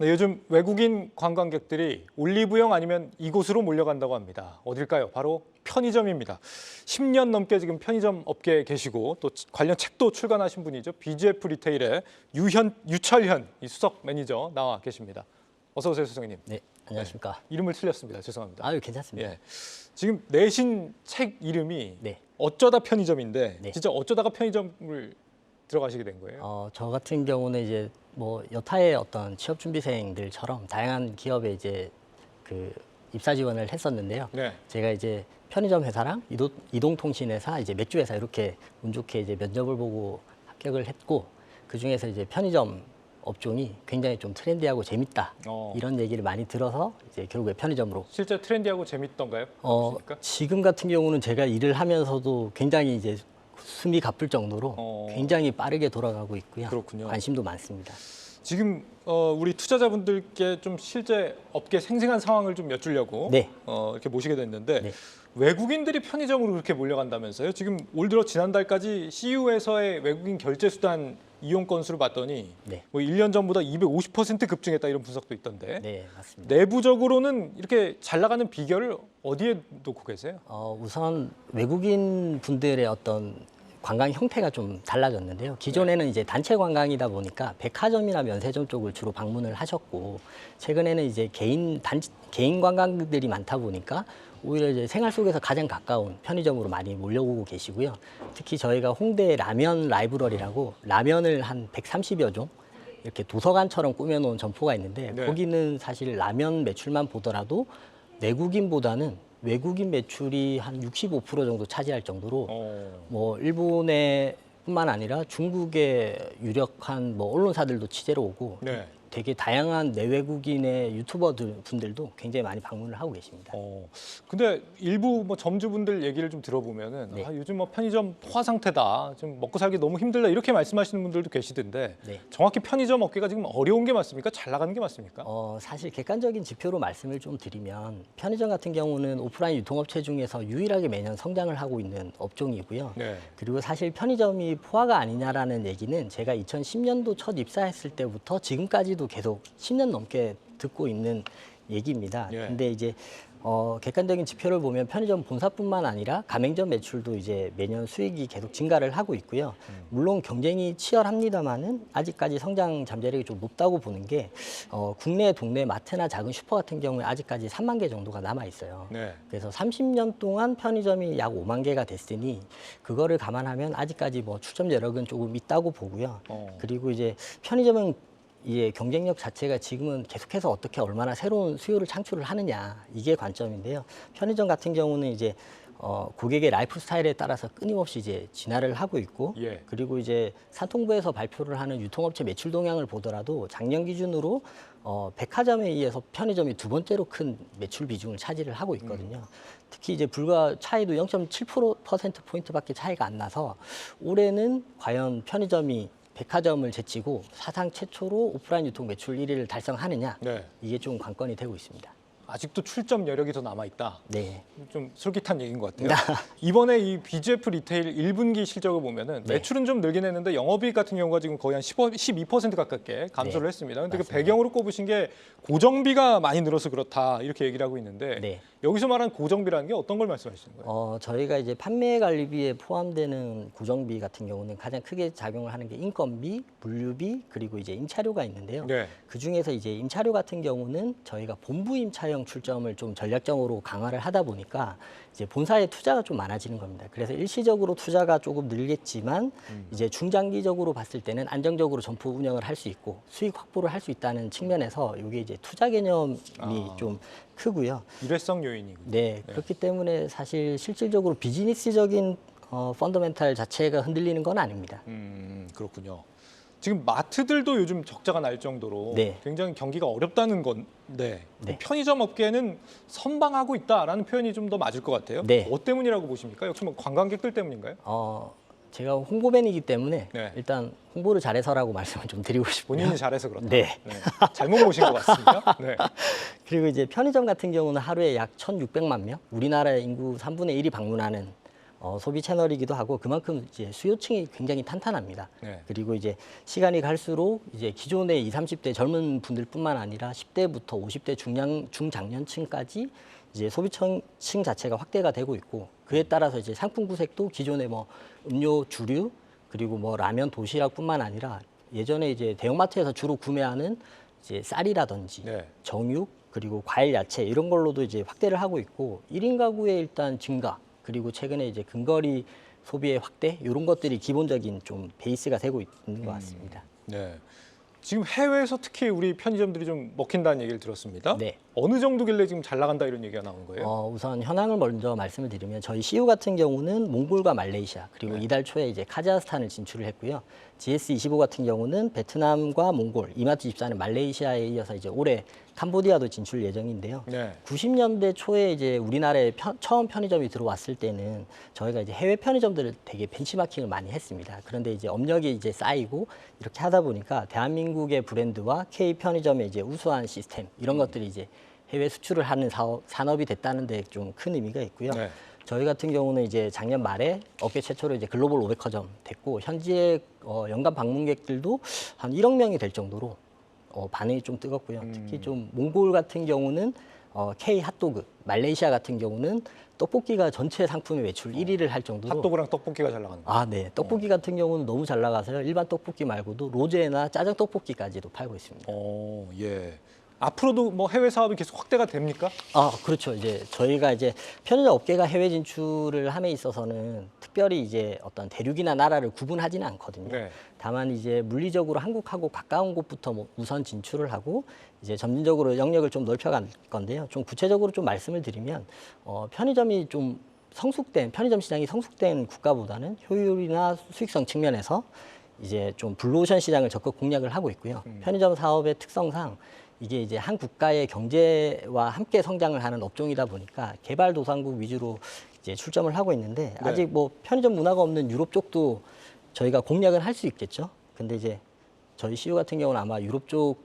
네, 요즘 외국인 관광객들이 올리브영 아니면 이곳으로 몰려간다고 합니다. 어딜까요? 바로 편의점입니다. 10년 넘게 지금 편의점 업계에 계시고 또 관련 책도 출간하신 분이죠. BGF 리테일의 유현 유철현 이 수석 매니저 나와 계십니다. 어서 오세요, 수석님. 네, 안녕하십니까. 이름을 틀렸습니다. 죄송합니다. 아유, 괜찮습니다. 예. 지금 내신 책 이름이 네. 어쩌다 편의점인데 네. 진짜 어쩌다가 편의점을 들어가시게 된 거예요? 어, 저 같은 경우는 이제 뭐 여타의 어떤 취업 준비생들처럼 다양한 기업에 이제 그 입사 지원을 했었는데요. 네. 제가 이제 편의점 회사랑 이동, 이동 통신회사, 이제 맥주 회사 이렇게 운 좋게 이제 면접을 보고 합격을 했고 그 중에서 이제 편의점 업종이 굉장히 좀 트렌디하고 재밌다 어. 이런 얘기를 많이 들어서 이제 결국에 편의점으로 실제 트렌디하고 재밌던가요? 어? 지금 같은 경우는 제가 일을 하면서도 굉장히 이제 숨이 가쁠 정도로 어. 굉장히 빠르게 돌아가고 있고요. 그렇군요. 관심도 많습니다. 지금 어, 우리 투자자분들께 좀 실제 업계 생생한 상황을 좀 여쭈려고 네. 어, 이렇게 모시게 됐는데 네. 외국인들이 편의점으로 그렇게 몰려간다면서요? 지금 올 들어 지난달까지 CU에서의 외국인 결제 수단 이용 건수를 봤더니 네. 뭐 1년 전보다 250% 급증했다 이런 분석도 있던데 네, 맞습니다. 내부적으로는 이렇게 잘 나가는 비결을 어디에 놓고 계세요? 어, 우선 외국인 분들의 어떤 관광 형태가 좀 달라졌는데요. 기존에는 이제 단체 관광이다 보니까 백화점이나 면세점 쪽을 주로 방문을 하셨고 최근에는 이제 개인 단 개인 관광들이 많다 보니까 오히려 이제 생활 속에서 가장 가까운 편의점으로 많이 몰려오고 계시고요. 특히 저희가 홍대 라면 라이브러리라고 라면을 한 130여 종 이렇게 도서관처럼 꾸며놓은 점포가 있는데 네. 거기는 사실 라면 매출만 보더라도 내국인보다는 외국인 매출이 한 65% 정도 차지할 정도로 어. 뭐 일본의 뿐만 아니라 중국의 유력한 뭐 언론사들도 취재로 오고 네. 되게 다양한 내외국인의 유튜버들 분들도 굉장히 많이 방문을 하고 계십니다. 어. 근데 일부 뭐 점주분들 얘기를 좀 들어보면은 네. 아, 요즘 뭐 편의점 포화 상태다. 좀 먹고 살기 너무 힘들다. 이렇게 말씀하시는 분들도 계시던데 네. 정확히 편의점 업계가 지금 어려운 게 맞습니까? 잘 나가는 게 맞습니까? 어, 사실 객관적인 지표로 말씀을 좀 드리면 편의점 같은 경우는 오프라인 유통업체 중에서 유일하게 매년 성장을 하고 있는 업종이고요. 네. 그리고 사실 편의점이 포화가 아니냐라는 얘기는 제가 2010년도 첫 입사했을 때부터 지금까지도 계속 10년 넘게 듣고 있는 얘기입니다. 예. 근데 이제 어, 객관적인 지표를 보면 편의점 본사뿐만 아니라 가맹점 매출도 이제 매년 수익이 계속 증가를 하고 있고요. 물론 경쟁이 치열합니다만은 아직까지 성장 잠재력이 좀 높다고 보는 게 어, 국내 동네 마트나 작은 슈퍼 같은 경우에 아직까지 3만 개 정도가 남아 있어요. 네. 그래서 30년 동안 편의점이 약 5만 개가 됐으니 그거를 감안하면 아직까지 뭐 출점 여력은 조금 있다고 보고요. 어. 그리고 이제 편의점은 이제 경쟁력 자체가 지금은 계속해서 어떻게 얼마나 새로운 수요를 창출을 하느냐 이게 관점인데요. 편의점 같은 경우는 이제 어, 고객의 라이프 스타일에 따라서 끊임없이 이제 진화를 하고 있고 예. 그리고 이제 산통부에서 발표를 하는 유통업체 매출 동향을 보더라도 작년 기준으로 어, 백화점에 의해서 편의점이 두 번째로 큰 매출 비중을 차지를 하고 있거든요. 특히 이제 불과 차이도 0.7% 포인트밖에 차이가 안 나서 올해는 과연 편의점이 백화점을 제치고 사상 최초로 오프라인 유통 매출 1위를 달성하느냐 네. 이게 좀 관건이 되고 있습니다. 아직도 출점 여력이 더 남아 있다. 네. 좀 솔깃한 얘기인 것 같아요. 이번에 이 BGF 리테일 1분기 실적을 보면은 네. 매출은 좀 늘긴 했는데 영업이익 같은 경우가 지금 거의 한 15, 12% 가깝게 감소를 네. 했습니다. 근데 그 맞습니다. 배경으로 꼽으신 게 고정비가 많이 늘어서 그렇다 이렇게 얘기를 하고 있는데 네. 여기서 말한 고정비라는 게 어떤 걸 말씀하시는 거예요? 어, 저희가 이제 판매 관리비에 포함되는 고정비 같은 경우는 가장 크게 작용을 하는 게 인건비, 물류비, 그리고 이제 임차료가 있는데요. 네. 그 중에서 이제 임차료 같은 경우는 저희가 본부 임차 형 출점을 좀 전략적으로 강화를 하다 보니까 이제 본사에 투자가 좀 많아지는 겁니다. 그래서 일시적으로 투자가 조금 늘겠지만 이제 중장기적으로 봤을 때는 안정적으로 점포 운영을 할 수 있고 수익 확보를 할 수 있다는 측면에서 이게 이제 투자 개념이 아. 좀 크고요. 일회성 요인이군요. 네, 그렇기 때문에 사실 실질적으로 비즈니스적인 어, 펀더멘탈 자체가 흔들리는 건 아닙니다. 음, 그렇군요. 지금 마트들도 요즘 적자가 날 정도로 네. 굉장히 경기가 어렵다는 건데 네. 편의점 업계는 선방하고 있다라는 표현이 좀 더 맞을 것 같아요. 네. 뭐 때문이라고 보십니까? 역시 뭐 관광객들 때문인가요? 어, 제가 홍보맨이기 때문에 네. 일단 홍보를 잘해서라고 말씀을 좀 드리고 싶고요. 본인이 잘해서 그렇다. 네. 잘못 모신 것 같습니다. 네. 그리고 이제 편의점 같은 경우는 하루에 약 1,600만 명, 우리나라 인구 3분의 1이 방문하는 어, 소비 채널이기도 하고 그만큼 이제 수요층이 굉장히 탄탄합니다. 네. 그리고 이제 시간이 갈수록 이제 기존의 20, 30대 젊은 분들뿐만 아니라 10대부터 50대 중량 중장년층까지 이제 소비층 자체가 확대가 되고 있고 그에 따라서 이제 상품 구색도 기존의 뭐 음료 주류 그리고 뭐 라면 도시락뿐만 아니라 예전에 이제 대형마트에서 주로 구매하는 이제 쌀이라든지 네. 정육 그리고 과일 야채 이런 걸로도 이제 확대를 하고 있고 1인 가구의 일단 증가 그리고 최근에 이제 근거리 소비의 확대 이런 것들이 기본적인 좀 베이스가 되고 있는 것 같습니다. 네. 지금 해외에서 특히 우리 편의점들이 좀 먹힌다는 얘기를 들었습니다. 네. 어느 정도길래 지금 잘 나간다 이런 얘기가 나온 거예요? 어, 우선 현황을 먼저 말씀을 드리면 저희 CU 같은 경우는 몽골과 말레이시아 그리고 네. 이달 초에 이제 카자흐스탄을 진출을 했고요. GS25 같은 경우는 베트남과 몽골, 이마트 집사는 말레이시아에 이어서 이제 올해 캄보디아도 진출 예정인데요. 네. 90년대 초에 이제 우리나라에 편- 처음 편의점이 들어왔을 때는 저희가 이제 해외 편의점들을 되게 벤치마킹을 많이 했습니다. 그런데 이제 업력이 이제 쌓이고 이렇게 하다 보니까 대한민국의 브랜드와 K 편의점의 이제 우수한 시스템 이런 것들이 이제 해외 수출을 하는 사업, 산업이 됐다는 데 좀 큰 의미가 있고요. 네. 저희 같은 경우는 이제 작년 말에 업계 최초로 이제 글로벌 500호점 됐고 현지의 어, 연간 방문객들도 한 1억 명이 될 정도로 어, 반응이 좀 뜨겁고요. 음. 특히 좀 몽골 같은 경우는 어, K 핫도그, 말레이시아 같은 경우는 떡볶이가 전체 상품의 매출 1위를 할 정도로 핫도그랑 떡볶이가 잘 나가는 거예요. 아, 네. 떡볶이 같은 경우는 너무 잘 나가서요. 일반 떡볶이 말고도 로제나 짜장 떡볶이까지도 팔고 있습니다. 어, 예. 앞으로도 뭐 해외 사업이 계속 확대가 됩니까? 아, 그렇죠. 이제 저희가 이제 편의점 업계가 해외 진출을 함에 있어서는 특별히 이제 어떤 대륙이나 나라를 구분하지는 않거든요. 네. 다만 이제 물리적으로 한국하고 가까운 곳부터 뭐 우선 진출을 하고 이제 점진적으로 영역을 좀 넓혀갈 건데요. 좀 구체적으로 좀 말씀을 드리면 어, 편의점이 좀 성숙된 편의점 시장이 성숙된 국가보다는 효율이나 수익성 측면에서 이제 좀 블루오션 시장을 적극 공략을 하고 있고요. 편의점 사업의 특성상 이게 이제 한 국가의 경제와 함께 성장을 하는 업종이다 보니까 개발도상국 위주로 이제 출점을 하고 있는데 네. 아직 뭐 편의점 문화가 없는 유럽 쪽도 저희가 공략을 할수 있겠죠. 근데 이제 저희 CU 같은 경우는 아마 유럽 쪽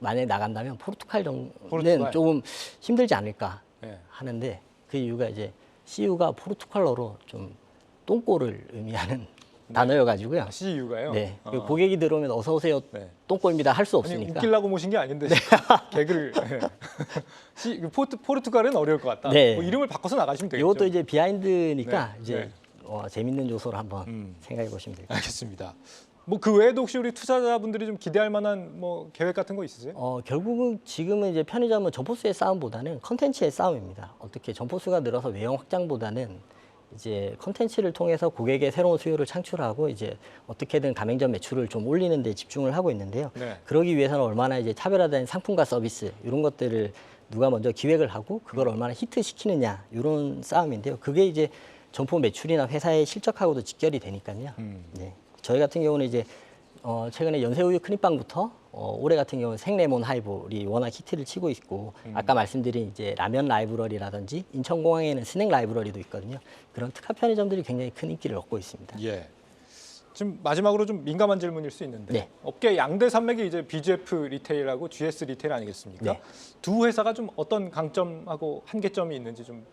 만에 나간다면 포르투갈 정도는 포르투갈. 조금 힘들지 않을까 네. 하는데 그 이유가 이제 CU가 포르투갈어로 좀 똥꼬를 의미하는 단어여가지고요. 아, CU가요? 네. 어. 그 고객이 들어오면 어서 오세요. 네. 똥꼬입니다. 할수 아니 없으니까. 웃기려고 모신 게 아닌데 개그를 네. 시, 그 포르투, 포르투갈은 어려울 것 같다. 네. 뭐 이름을 바꿔서 나가시면 되겠죠. 이것도 이제 비하인드니까 네, 이제 네. 어, 재밌는 요소를 한번 음. 생각해 보시면 같아요. 알겠습니다. 뭐 그 외에도 혹시 우리 투자자분들이 좀 기대할 만한 뭐 계획 같은 거 있으세요? 어, 결국은 지금은 이제 편의점은 점포수의 싸움보다는 컨텐츠의 싸움입니다. 어떻게 점포수가 늘어서 외형 확장보다는 이제 컨텐츠를 통해서 고객의 새로운 수요를 창출하고 이제 어떻게든 가맹점 매출을 좀 올리는 데 집중을 하고 있는데요. 네. 그러기 위해서는 얼마나 이제 차별화된 상품과 서비스 이런 것들을 누가 먼저 기획을 하고 그걸 얼마나 히트 시키느냐 이런 싸움인데요. 그게 이제 점포 매출이나 회사의 실적하고도 직결이 되니까요. 음. 네. 저희 같은 경우는 이제 어, 최근에 연세우유 크림빵부터 어, 올해 같은 경우는 생레몬 하이볼이 워낙 히트를 치고 있고 아까 말씀드린 이제 라면 라이브러리라든지 인천공항에는 스낵 라이브러리도 있거든요. 그런 특화 편의점들이 굉장히 큰 인기를 얻고 있습니다. 예. 지금 마지막으로 좀 민감한 질문일 수 있는데 네. 업계 양대 산맥이 이제 BGF 리테일하고 GS 리테일 아니겠습니까? 네. 두 회사가 좀 어떤 강점하고 한계점이 있는지 좀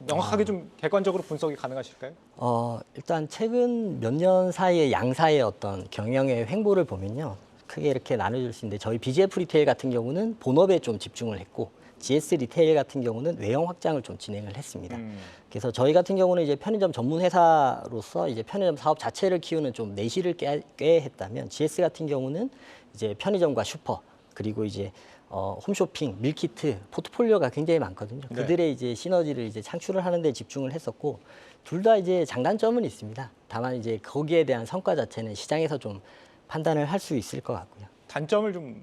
명확하게 아. 좀 객관적으로 분석이 가능하실까요? 어, 일단 최근 몇 년 사이에 양사의 어떤 경영의 횡보를 보면요. 크게 이렇게 나눠줄 수 있는데 저희 BGF 리테일 같은 경우는 본업에 좀 집중을 했고 GS 리테일 같은 경우는 외형 확장을 좀 진행을 했습니다. 음. 그래서 저희 같은 경우는 이제 편의점 전문 회사로서 이제 편의점 사업 자체를 키우는 좀 내실을 꽤, 꽤 했다면 GS 같은 경우는 이제 편의점과 슈퍼 그리고 이제 어, 홈쇼핑, 밀키트 포트폴리오가 굉장히 많거든요. 네. 그들의 이제 시너지를 이제 창출을 하는 데 집중을 했었고 둘 다 이제 장단점은 있습니다. 다만 이제 거기에 대한 성과 자체는 시장에서 좀 판단을 할 수 있을 것 같고요. 단점을 좀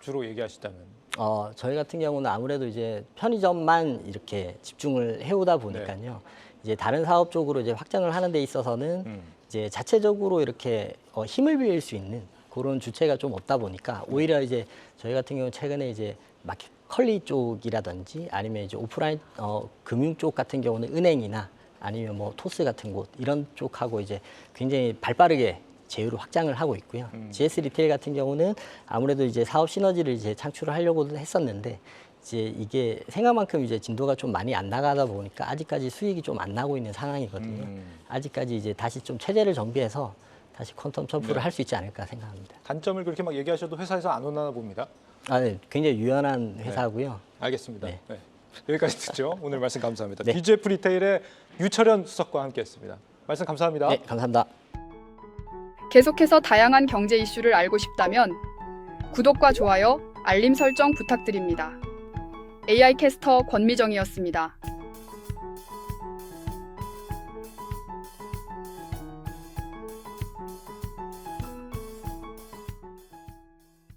주로 얘기하시다면 어, 저희 같은 경우는 아무래도 이제 편의점만 이렇게 집중을 해오다 보니까요. 이제 다른 사업 쪽으로 이제 확장을 하는 데 있어서는 음. 이제 자체적으로 이렇게 어, 힘을 빌릴 수 있는 그런 주체가 좀 없다 보니까 오히려 이제 저희 같은 경우 는 최근에 이제 마켓 컬리 쪽이라든지 아니면 이제 오프라인 어, 금융 쪽 같은 경우는 은행이나 아니면 뭐 토스 같은 곳 이런 쪽하고 이제 굉장히 발빠르게 제휴를 확장을 하고 있고요. GS 리테일 같은 경우는 아무래도 이제 사업 시너지를 이제 창출을 하려고도 했었는데 이제 이게 생각만큼 이제 진도가 좀 많이 안 나가다 보니까 아직까지 수익이 좀 안 나고 있는 상황이거든요. 음. 아직까지 이제 다시 좀 체제를 정비해서 다시 퀀텀 점프를 네. 할수 있지 않을까 생각합니다. 단점을 그렇게 막 얘기하셔도 회사에서 안 오나 봅니다. 아, 네. 굉장히 유연한 회사고요. 알겠습니다. 네. 네. 여기까지 듣죠. 오늘 말씀 감사합니다. 네. BGF 리테일의 유철현 수석과 함께했습니다. 말씀 감사합니다. 네, 감사합니다. 계속해서 다양한 경제 이슈를 알고 싶다면 구독과 좋아요, 알림 설정 부탁드립니다. AI 캐스터 권미정이었습니다.